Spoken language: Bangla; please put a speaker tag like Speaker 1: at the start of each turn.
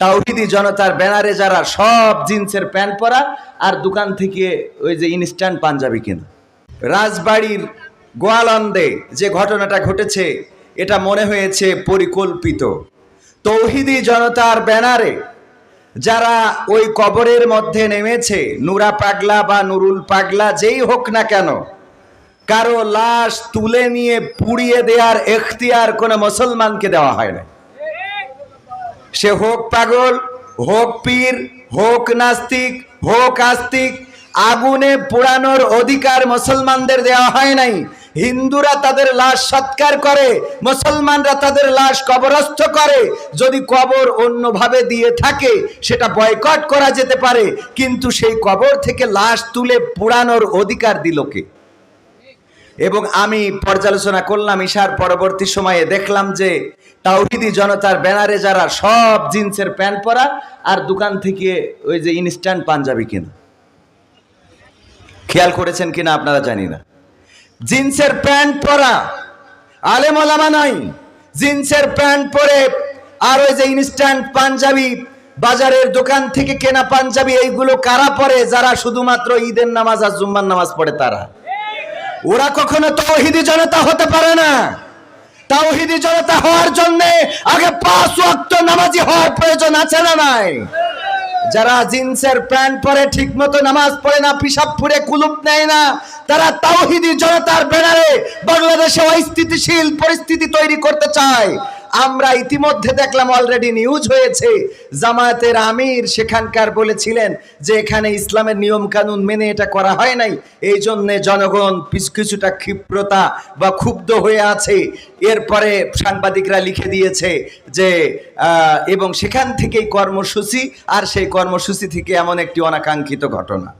Speaker 1: তাওহিদি জনতার ব্যানারে যারা সব জিন্সের প্যান্ট পরা আর দোকান থেকে ওই যে ইনস্ট্যান্ট পাঞ্জাবি কেনা। রাজবাড়ির গোয়ালন্দে যে ঘটনাটা ঘটেছে, এটা মনে হয়েছে পরিকল্পিত। তৌহিদি জনতার ব্যানারে যারা ওই কবরের মধ্যে নেমেছে, নুরা পাগলা বা নুরুল পাগলা যেই হোক না কেন, কারও লাশ তুলে নিয়ে পুড়িয়ে দেওয়ার এখতিয়ার কোনো মুসলমানকে দেওয়া হয় না সে হোক পাগল, হোক পীর, হোক নাস্তিক, হোক আস্তিক, আগুনে পোড়ানোর অধিকার মুসলমানদের দেওয়া হয় নাই। হিন্দুরা তাদের লাশ সৎকার করে, মুসলমানরা তাদের লাশ কবরস্থ করে। যদি কবর অন্যভাবে দিয়ে থাকে, সেটা বয়কট করা যেতে পারে, কিন্তু সেই কবর থেকে লাশ তুলে পোড়ানোর অধিকার দিল কে? এবং আমি পর্যালোচনা করলাম, ঈশার পরবর্তী সময়ে দেখলাম যে তাওহিদি জনতার ব্যানারে যারা সব জিন্সের প্যান্ট পরা আর দোকান থেকে ওই যে ইনস্ট্যান্ট পাঞ্জাবি কেনা। খেয়াল করেছেন কিনা আপনারা জানি না। জিন্সের প্যান্ট পরা আলেম ওলামা নাই জিন্সের প্যান্ট পরে আর ওই যে ইনস্ট্যান্ট পাঞ্জাবি, বাজারের দোকান থেকে কেনা পাঞ্জাবি, এইগুলো কারা পরে? যারা শুধুমাত্র ঈদের নামাজ আর জুম্মার নামাজ পড়ে তারা। ওরা কখনো তৌহিদি জনতা হতে পারে না। তাওহিদি জনতা হওয়ার জন্য আগে পাঁচ ওয়াক্ত নামাজি হওয়ার প্রয়োজন আছে না নাই? যারা জিন্সের প্যান্ট পরে ঠিক মতো নামাজ পড়ে না পিসাব ফুরে কুলুপ নেয় না, তারা তাওহিদি জনতার ব্যানারে বাংলাদেশে অস্থিতিশীল পরিস্থিতি তৈরি করতে চায়। আমরা ইতিমধ্যে দেখলাম অলরেডি নিউজ হয়েছে। জামায়াতের আমির সেখানকার বলেছিলেন যে এখানে ইসলামের নিয়ম কানুন মেনে এটা করা হয় নাই। এই জন্যে জনগণ কিছুটা ক্ষিপ্রতা বা ক্ষুব্ধ হয়ে আছে। এরপরে সাংবাদিকরা লিখে দিয়েছে যে এবং সেখান থেকেই কর্মসূচি, আর সেই কর্মসূচি থেকে এমন একটি অনাকাঙ্ক্ষিত ঘটনা।